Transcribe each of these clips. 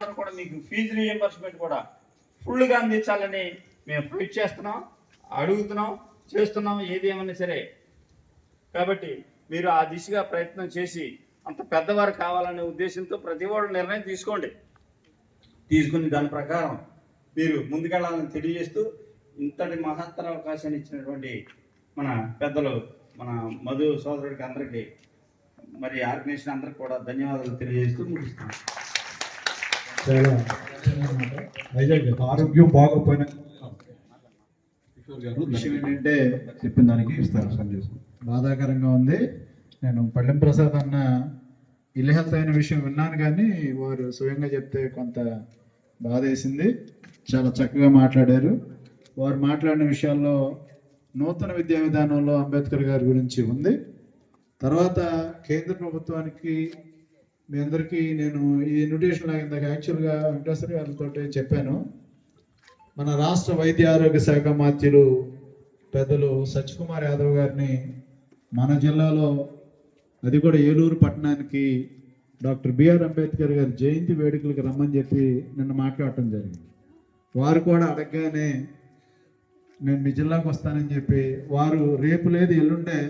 కూడా మీకు fee reimbursement కూడా ఫుల్గా అందించాలని మేము ఫైట్ చేస్తున్నాం అడుగుతున్నాం చేస్తున్నాం ఏది ఏమైనా సరే. కాబట్టి మీరు ఆ దిశగా ప్రయత్నం చేసి అంత పెద్దవారు కావాలనే ఉద్దేశంతో ప్రతి వాడు నిర్ణయం తీసుకోండి. తీసుకుని దాని ప్రకారం మీరు ముందుకెళ్ళాలని తెలియజేస్తూ ఇంతటి మహత్తర అవకాశాన్ని ఇచ్చినటువంటి మన పెద్దలు మన మధు సోదరుడికి అందరికీ మరి ఆర్గనైజేషన్ అందరికి కూడా ధన్యవాదాలు తెలియజేస్తూ ముగిస్తున్నాను చాలా వైజాగ్ ఆరోగ్యం బాగోపోయిన విషయం ఏంటంటే చెప్పిన దానికి ఇస్తారు సందేశం బాధాకరంగా ఉంది. నేను పళ్ళెం ప్రసాద్ అన్న ఇల్లు హెల్త్ అయిన విషయం విన్నాను కానీ వారు స్వయంగా చెప్తే కొంత బాధ వేసింది. చాలా చక్కగా మాట్లాడారు. వారు మాట్లాడిన విషయాల్లో నూతన విద్యా విధానంలో అంబేద్కర్ గారి గురించి ఉంది. తర్వాత కేంద్ర ప్రభుత్వానికి మీ అందరికీ నేను ఈ ఇన్విటేషన్ లాగా యాక్చువల్గా వెంకటేశ్వర గారితో చెప్పాను. మన రాష్ట్ర వైద్య ఆరోగ్య శాఖ మాత్యులు పెద్దలు సత్యకుమార్ యాదవ్ గారిని మన జిల్లాలో అది కూడా ఏలూరు పట్టణానికి డాక్టర్ బిఆర్ అంబేద్కర్ గారి జయంతి వేడుకలకు రమ్మని చెప్పి నిన్న మాట్లాడటం జరిగింది. వారు కూడా అడగగానే నేను మీ జిల్లాకు వస్తానని చెప్పి వారు రేపు లేదు ఎల్లుండే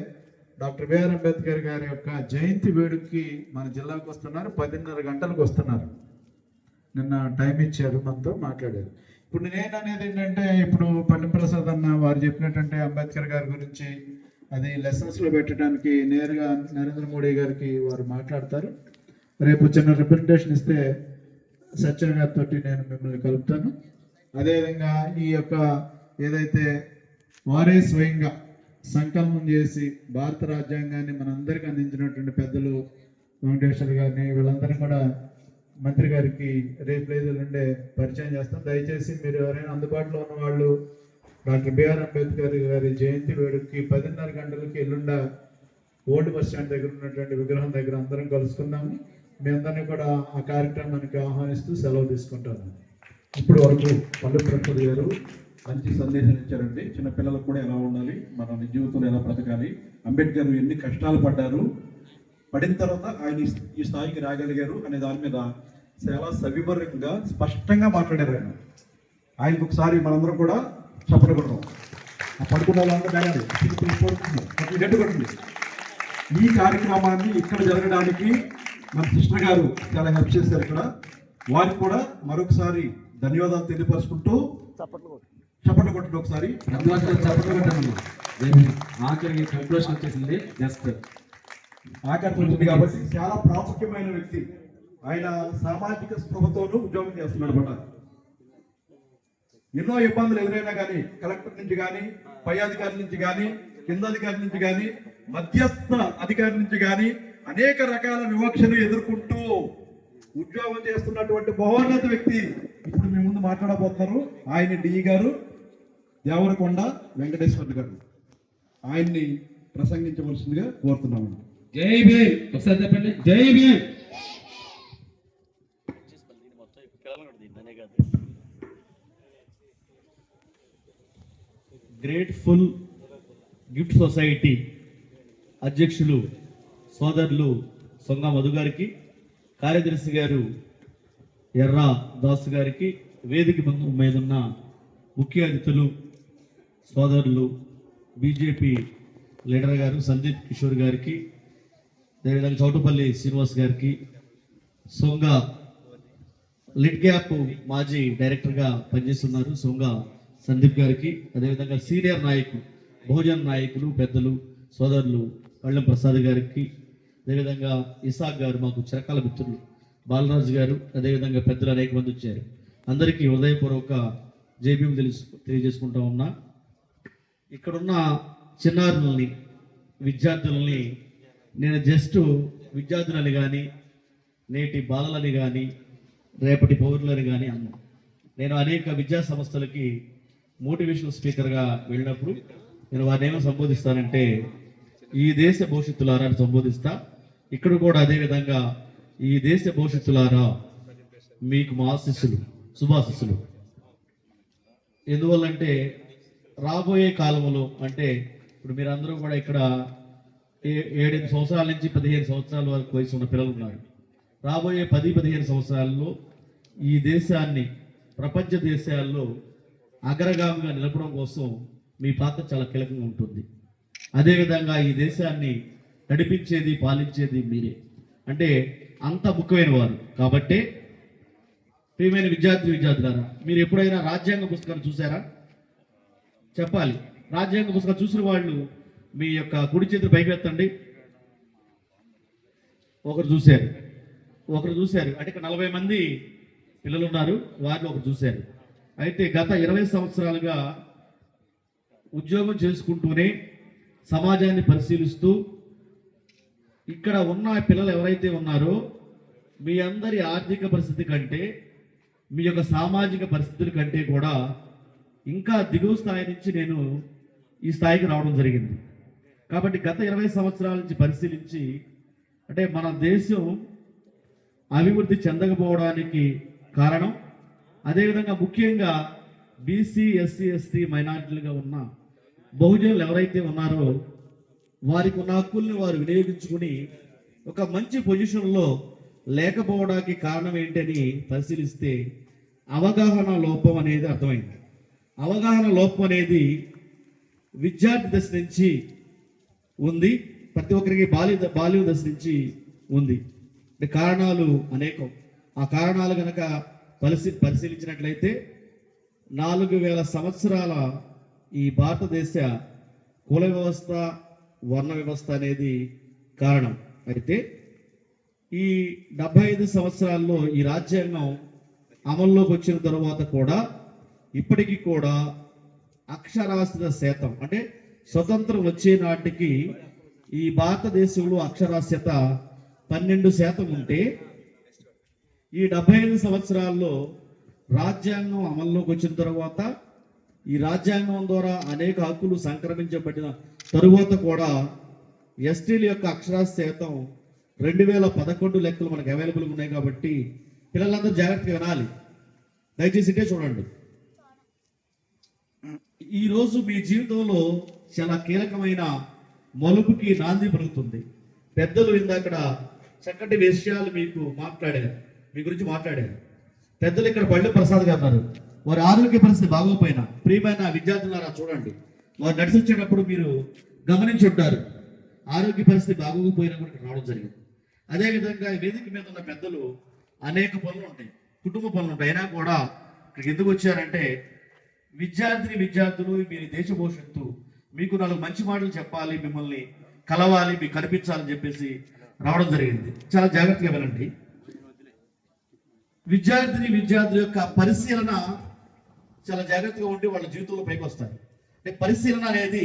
డాక్టర్ బిఆర్ అంబేద్కర్ గారి యొక్క జయంతి వేడుకకి మన జిల్లాకు వస్తున్నారు. పదిన్నర గంటలకు వస్తున్నారు. నిన్న టైం ఇచ్చారు మనతో మాట్లాడారు. ఇప్పుడు నేను అనేది ఏంటంటే ఇప్పుడు పల్లెప్రసాద్ అన్న వారు చెప్పినట్టంటే అంబేద్కర్ గారి గురించి అది లెసన్స్లో పెట్టడానికి నేరుగా నరేంద్ర మోడీ గారికి వారు మాట్లాడతారు. రేపు చిన్న రిప్రజెంటేషన్ ఇస్తే సత్యం గారితో నేను మిమ్మల్ని కలుపుతాను. అదేవిధంగా ఈ యొక్క ఏదైతే వారే స్వయంగా సంకల్పం చేసి భారత రాజ్యాంగాన్ని మనందరికీ అందించినటువంటి పెద్దలు వెంకటేశ్వర గారిని వీళ్ళందరినీ కూడా మంత్రి గారికి రేపు లేదు ఉండే పరిచయం చేస్తాం. దయచేసి మీరు ఎవరైనా అందుబాటులో ఉన్న వాళ్ళు డాక్టర్ బిఆర్ అంబేద్కర్ గారి జయంతి వేడుకకి పదిన్నర గంటలకి ఎల్లుండ ఓల్డ్ బస్ స్టాండ్ దగ్గర ఉన్నటువంటి విగ్రహం దగ్గర అందరం కలుసుకుందాము మీ అందరినీ కూడా ఆ కార్యక్రమానికి ఆహ్వానిస్తూ సెలవు తీసుకుంటాను. ఇప్పుడు వరకు పల్లె ప్రసాద్ గారు మంచి సందేశం ఇచ్చారండి చిన్నపిల్లలకు కూడా ఎలా ఉండాలి మన జీవితంలో ఎలా బ్రతకాలి అంబేద్కర్ ఎన్ని కష్టాలు పడ్డారు పడిన తర్వాత ఆయన ఈ- స్థాయికి రాగలిగారు అనే దాని మీద చాలా సవివరంగా స్పష్టంగా మాట్లాడారు ఆయన. ఆయనకు ఒకసారి మనందరం కూడా చప్పట్లు కొడతాం పడుకున్న వాళ్ళంతా ఈ కార్యక్రమాన్ని ఇక్కడ జరగడానికి మన సిస్టర్ గారు చాలా హెల్ప్ చేశారు ఇక్కడ. వారికి కూడా మరొకసారి ధన్యవాదాలు తెలియపరుచుకుంటూ చప్పట్లు కొట్టండి ఒకసారి. చప్పట్లు కొట్టాను నేను ఆఖరికి కంక్లూషన్ వచ్చేసింది. జస్ట్ ఆకర్షించింది కాబట్టి చాలా ప్రాముఖ్యమైన వ్యక్తి. ఆయన సామాజిక స్పృహతోనూ ఉద్యోగం చేస్తున్నాడు అనమాట ఎన్నో ఇబ్బందులు ఎదురైనా కానీ కలెక్టర్ నుంచి కానీ పై అధికారి నుంచి కానీ కింద అధికారి నుంచి కానీ మధ్యస్థ అధికారి నుంచి కానీ అనేక రకాల వివక్షను ఎదుర్కొంటూ ఉద్యోగం చేస్తున్నటువంటి మహోన్నత వ్యక్తి. ఇప్పుడు మీ ముందు మాట్లాడబోతున్నారు. ఆయన డి గారు. దేవరకొండ వెంకటేశ్వర గారు. ఆయన్ని ప్రసంగించవలసిందిగా కోరుతున్నాము. జై భీమ్. ఒకసారి చెప్పండి. జై భీమ్. గ్రేట్ఫుల్ గిఫ్ట్ సొసైటీ అధ్యక్షులు సోదరులు సొంగ మధు గారికి కార్యదర్శి గారు ఎర్రా దాస్ గారికి వేదిక ముందు మీద ఉన్న ముఖ్య అతిథులు సోదరులు బీజేపీ లీడర్ గారు సందీప్ కిషోర్ గారికి అదేవిధంగా చౌటపల్లి శ్రీనివాస్ గారికి సొంగ లిడ్ గ్యాప్ మాజీ డైరెక్టర్గా పనిచేస్తున్నారు సొంగ సందీప్ గారికి. అదేవిధంగా సీనియర్ నాయకులు బహుజన్ నాయకులు పెద్దలు సోదరులు పళ్ళెం ప్రసాద్ గారికి. అదేవిధంగా ఇసాక్ గారు మాకు చిరకాల మిత్రులు బాలరాజు గారు అదేవిధంగా పెద్దలు అనేక మంది వచ్చారు. అందరికీ హృదయపూర్వక జేబీఎం తెలుసు తెలియజేసుకుంటా ఉన్నా. ఇక్కడున్న చిన్నారుల్ని విద్యార్థులని నేను జస్ట్ విద్యార్థులని కానీ నేటి బాలలని కానీ రేపటి పౌరులని కానీ అన్నా. నేను అనేక విద్యా సంస్థలకి మోటివేషనల్ స్పీకర్గా వెళ్ళినప్పుడు నేను వారిని ఏమో సంబోధిస్తానంటే ఈ దేశ భవిష్యత్తులారా అని సంబోధిస్తా. ఇక్కడ కూడా అదే విధంగా ఈ దేశ భవిష్యత్తులారా మీకు మా ఆశీస్సులు శుభాశీస్సులు. ఎందువల్లంటే రాబోయే కాలంలో అంటే ఇప్పుడు మీరందరూ కూడా ఇక్కడ ఏ- ఏడెనిమిది సంవత్సరాల నుంచి పదిహేను సంవత్సరాల వరకు వయసు ఉన్న పిల్లలు ఉన్నారు రాబోయే పది పదిహేను సంవత్సరాల్లో ఈ దేశాన్ని ప్రపంచ దేశాల్లో అగ్రగామిగా నిలపడం కోసం మీ పాత్ర చాలా కీలకంగా ఉంటుంది. అదేవిధంగా ఈ దేశాన్ని నడిపించేది పాలించేది మీరే. అంటే అంత ముఖ్యమైన వారు. కాబట్టి ప్రియమైన విద్యార్థి విద్యార్థులారా మీరు ఎప్పుడైనా రాజ్యాంగ పుస్తకాలు చూసారా చెప్పాలి. రాజ్యాంగ పుస్తకాలు చూసిన వాళ్ళు మీ యొక్క కుడి చేతులు పైకెత్తండి ఒకరు చూశారు. ఒకరు చూశారు. అంటే ఇక్కడ నలభై మంది పిల్లలు ఉన్నారు వారిని ఒకరు చూశారు. అయితే గత ఇరవై సంవత్సరాలుగా ఉద్యోగం చేసుకుంటూనే సమాజాన్ని పరిశీలిస్తూ ఇక్కడ ఉన్న పిల్లలు ఎవరైతే ఉన్నారో మీ అందరి ఆర్థిక పరిస్థితి కంటే మీ యొక్క సామాజిక పరిస్థితుల కంటే కూడా ఇంకా దిగువ స్థాయి నుంచి నేను ఈ స్థాయికి రావడం జరిగింది. కాబట్టి గత ఇరవై సంవత్సరాల నుంచి పరిశీలించి అంటే మన దేశం అభివృద్ధి చెందకపోవడానికి కారణం అదేవిధంగా ముఖ్యంగా బీసీ ఎస్సీ ఎస్టీ మైనారిటీలుగా ఉన్న బహుజనులు ఎవరైతే ఉన్నారో వారికి ఉన్న హక్కుల్ని వారు వినియోగించుకుని ఒక మంచి పొజిషన్లో లేకపోవడానికి కారణం ఏంటని పరిశీలిస్తే అవగాహన లోపం అనేది అర్థమైంది. అవగాహన లోపం అనేది విద్యార్థి దశ నుంచి ఉంది. ప్రతి ఒక్కరికి బాల్య బాల్య దశ నుంచి ఉంది. అంటే కారణాలు అనేకం. ఆ కారణాలు కనుక పరిశీ పరిశీలించినట్లయితే నాలుగు వేల సంవత్సరాల ఈ భారతదేశ కుల వ్యవస్థ వర్ణ వ్యవస్థ అనేది కారణం. అయితే ఈ డెబ్బై ఐదు సంవత్సరాల్లో ఈ రాజ్యాంగం అమల్లోకి వచ్చిన తర్వాత కూడా ఇప్పటికీ కూడా అక్షరాస్యత శాతం అంటే స్వతంత్రం వచ్చే నాటికి ఈ భారతదేశంలో అక్షరాస్యత పన్నెండు శాతం ఉంటే ఈ డెబ్బై ఐదు సంవత్సరాల్లో రాజ్యాంగం అమల్లోకి వచ్చిన తర్వాత ఈ రాజ్యాంగం ద్వారా అనేక హక్కులు సంక్రమించబడిన తరువాత కూడా ఎస్టీల యొక్క అక్షరాస్యత శాతం రెండు వేల పదకొండు లెక్కలు మనకు అవైలబుల్గా ఉన్నాయి కాబట్టి పిల్లలందరూ జాగ్రత్తగా వినాలి. దయచేసి ఇటే చూడండి. ఈ రోజు మీ జీవితంలో చాలా కీలకమైన మలుపుకి నాంది పలుకుతుంది. పెద్దలు ఇందాకడ చక్కటి విషయాలు మీకు మాట్లాడారు. మీ గురించి మాట్లాడారు. పెద్దలు ఇక్కడ పళ్ళు ప్రసాద్ గారు ఉన్నారు. వారి ఆరోగ్య పరిస్థితి బాగోపోయినా ప్రియమైన విద్యార్థులారా చూడండి. వారు నడిచొచ్చేటప్పుడు మీరు గమనించి ఉంటారు. ఆరోగ్య పరిస్థితి బాగోకపోయినా కూడా ఇక్కడ రావడం జరిగింది. అదేవిధంగా వేదిక మీద ఉన్న పెద్దలు అనేక పనులు ఉంటాయి. కుటుంబ పనులు ఉంటాయి. అయినా కూడా ఇక్కడికి ఎందుకు వచ్చారంటే విద్యార్థిని విద్యార్థులు మీరు దేశ భవిష్యత్తు మీకు నాలుగు మంచి మాటలు చెప్పాలి మిమ్మల్ని కలవాలి మీకు కనిపించాలని చెప్పేసి రావడం జరిగింది. చాలా జాగ్రత్తగా వినండి విద్యార్థిని విద్యార్థుల యొక్క పరిశీలన చాలా జాగ్రత్తగా ఉండి వాళ్ళ జీవితంలో పైకి వస్తారు అంటే పరిశీలన అనేది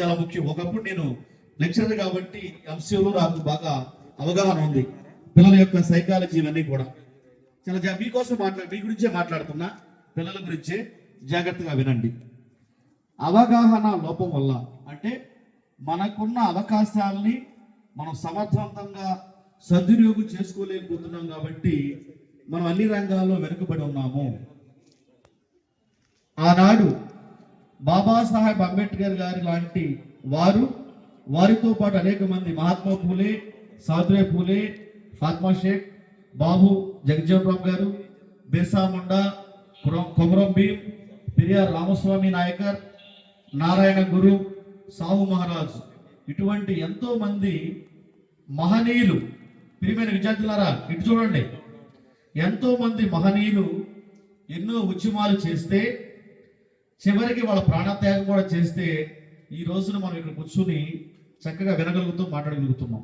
చాలా ముఖ్యం. ఒకప్పుడు నేను లెక్చరర్ కాబట్టి అంశంలో నాకు బాగా అవగాహన ఉంది. పిల్లల యొక్క సైకాలజీ ఇవన్నీ కూడా. చాలా మీకోసం మాట్లాడు మీ గురించే మాట్లాడుతున్నా. పిల్లల గురించే. జాగ్రత్తగా వినండి. అవగాహన లోపం వల్ల అంటే మనకున్న అవకాశాలని మనం సమర్థవంతంగా సద్వినియోగం చేసుకోలేకపోతున్నాం కాబట్టి మనం అన్ని రంగాల్లో వెనుకబడి ఉన్నాము. ఆనాడు బాబాసాహెబ్ అంబేద్కర్ గారి లాంటి వారు వారితో పాటు అనేక మంది మహాత్మా పూలే సాద్రే పూలే ఫాత్మా షేక్ బాబు జగజ్జీవన్ గారు బిర్సా ముండా కొమరం భీం పెరియార్ రామస్వామి నాయకర్ నారాయణ గురు సాహు మహారాజ్. ఇటువంటి ఎంతో మంది మహనీయులు ప్రియమైన విద్యార్థులారా ఇటు చూడండి. ఎంతో మంది మహనీయులు ఎన్నో ఉద్యమాలు చేస్తే చివరికి వాళ్ళ ప్రాణత్యాగం కూడా చేస్తే ఈ రోజున మనం ఇక్కడ కూర్చుని చక్కగా వినగలుగుతూ మాట్లాడగలుగుతున్నాం.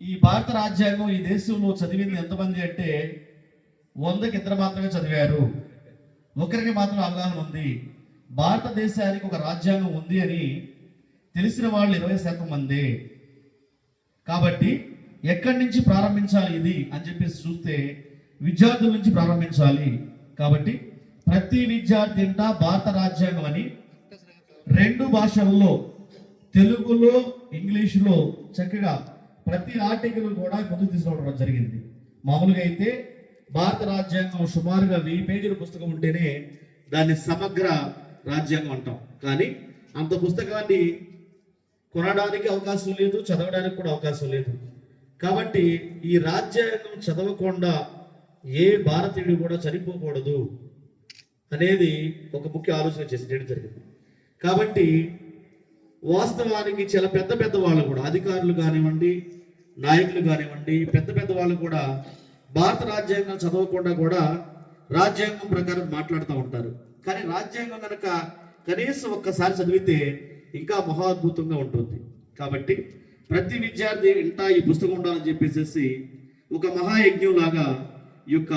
ఈ భారత రాజ్యాంగం ఈ దేశంలో చదివింది ఎంతమంది అంటే వందకి ఇద్దరు మాత్రమే చదివారు. ఒకరికి మాత్రం అవగాహన ఉంది. భారతదేశానికి ఒక రాజ్యాంగం ఉంది అని తెలిసిన వాళ్ళు ఇరవై శాతం మందే. కాబట్టి ఎక్కడి నుంచి ప్రారంభించాలి ఇది అని చెప్పేసి చూస్తే విద్యార్థుల నుంచి ప్రారంభించాలి. కాబట్టి ప్రతి విద్యార్థి ఇంట భారత రాజ్యాంగం అని రెండు భాషల్లో తెలుగులో ఇంగ్లీషులో చక్కగా ప్రతి ఆర్టికల్ కూడా ముందుకు తీసుకురావడం జరిగింది. మామూలుగా అయితే భారత రాజ్యాంగం సుమారుగా వెయ్యి పేజీల పుస్తకం ఉంటేనే దాన్ని సమగ్ర రాజ్యాంగం అంటాం. కానీ అంత పుస్తకాన్ని కొనడానికి అవకాశం లేదు చదవడానికి కూడా అవకాశం లేదు. కాబట్టి ఈ రాజ్యాంగం చదవకుండా ఏ భారతీయుడు కూడా చనిపోకూడదు అనేది ఒక ముఖ్య ఆలోచన చేసి చేయడం జరిగింది. కాబట్టి వాస్తవానికి చాలా పెద్ద పెద్ద వాళ్ళు కూడా అధికారులు కానివ్వండి నాయకులు కానివ్వండి పెద్ద పెద్ద వాళ్ళు కూడా భారత రాజ్యాంగం చదవకుండా కూడా రాజ్యాంగం ప్రకారం మాట్లాడుతూ ఉంటారు. కానీ రాజ్యాంగం కనుక కనీసం ఒక్కసారి చదివితే ఇంకా మహాద్భుతంగా ఉంటుంది. కాబట్టి ప్రతి విద్యార్థి ఇంటా ఈ పుస్తకం ఉండాలని చెప్పేసి ఒక మహాయజ్ఞం లాగా ఈ యొక్క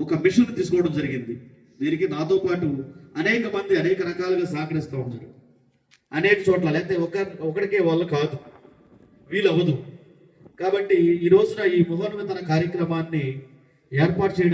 ఒక మిషన్ తీసుకోవడం జరిగింది. దీనికి నాతో పాటు అనేక మంది అనేక రకాలుగా సహకరిస్తూ ఉన్నారు. అనేక చోట్ల లేకపోతే ఒక ఒకరికే వాళ్ళు కాదు. వీలు అవ్వదు కాబట్టి ఈ రోజున ఈ మహోన్నతన కార్యక్రమాన్ని ఏర్పాటు చేయడం